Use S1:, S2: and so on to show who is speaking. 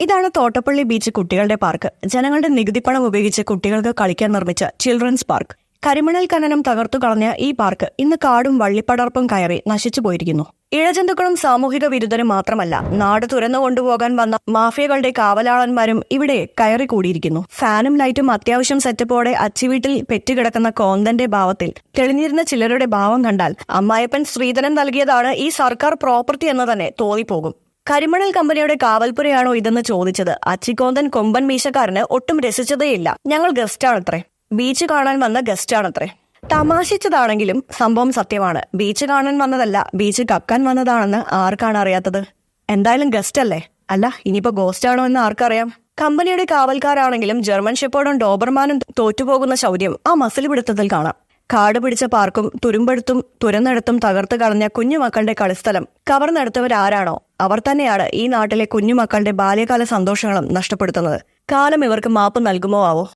S1: ഇതാണ് തോട്ടപ്പള്ളി ബീച്ച് കുട്ടികളുടെ പാർക്ക് ജനങ്ങളുടെ നികുതിപ്പണം ഉപയോഗിച്ച് കുട്ടികൾക്ക് കളിക്കാൻ നിർമ്മിച്ച ചിൽഡ്രൻസ് പാർക്ക് കരിമണൽ ഖനനം തകർത്തു കളഞ്ഞ ഈ പാർക്ക് ഇന്ന് കാടും വള്ളിപ്പടർപ്പും കയറി നശിച്ചു പോയിരിക്കുന്നു. ഇഴജന്തുക്കളും സാമൂഹിക വിരുദ്ധരും മാത്രമല്ല നാട് തുരന്നു കൊണ്ടുപോകാൻ വന്ന മാഫിയകളുടെ കാവലാളന്മാരും ഇവിടെ കയറി കൂടിയിരിക്കുന്നു ഫാനും ലൈറ്റും അത്യാവശ്യം സെറ്റപ്പോടെ അച്ചുവീട്ടിൽ പെറ്റുകിടക്കുന്ന കോന്തന്റെ ഭാവത്തിൽ തെളിഞ്ഞിരുന്ന ചിലരുടെ ഭാവം കണ്ടാൽ അമ്മായപ്പൻ ശ്രീധരൻ നൽകിയതാണ് ഈ സർക്കാർ പ്രോപ്പർട്ടി എന്ന് തന്നെ തോന്നിപ്പോകും. കരിമണൽ കമ്പനിയുടെ കാവൽപുരയാണോ ഇതെന്ന് ചോദിച്ചത്. അച്ചിക്കോന്തൻ കൊമ്പൻ മീശക്കാരന് ഒട്ടും രസിച്ചതേയില്ല. ഞങ്ങൾ ഗസ്റ്റാണത്രേ. ബീച്ച് കാണാൻ വന്ന ഗസ്റ്റാണത്രേ. തമാശിച്ചതാണെങ്കിലും സംഭവം സത്യമാണ്. ബീച്ച് കാണാൻ വന്നതല്ല ബീച്ച് കക്കാൻ വന്നതാണെന്ന് ആർക്കാണ് അറിയാത്തത്? എന്തായാലും ഗസ്റ്റ് അല്ലേ അല്ല ഇനിയിപ്പോ ഗോസ്റ്റ് ആണോ എന്ന് ആർക്കറിയാം? കമ്പനിയുടെ കാവൽക്കാരാണെങ്കിലും ജർമ്മൻ ഷെപ്പേർഡും ഡോബർമാനും തോറ്റുപോകുന്ന ശൗര്യം ആ മസിൽ പിടുത്തത്തിൽ കാണാം. കാട് പിടിച്ച പാർക്കും തുരുമ്പെടുത്തും തുരന്നെടുത്തും തകർത്ത് കളഞ്ഞ കുഞ്ഞുമക്കളുടെ കളിസ്ഥലം. കവർന്നെടുത്തവരാരാണോ? അവർ തന്നെയാണ് ഈ നാട്ടിലെ കുഞ്ഞുമക്കളുടെ ബാല്യകാല സന്തോഷങ്ങളും നഷ്ടപ്പെടുത്തുന്നത്. കാലം ഇവർക്ക് മാപ്പ് നൽകുമോ ആവോ?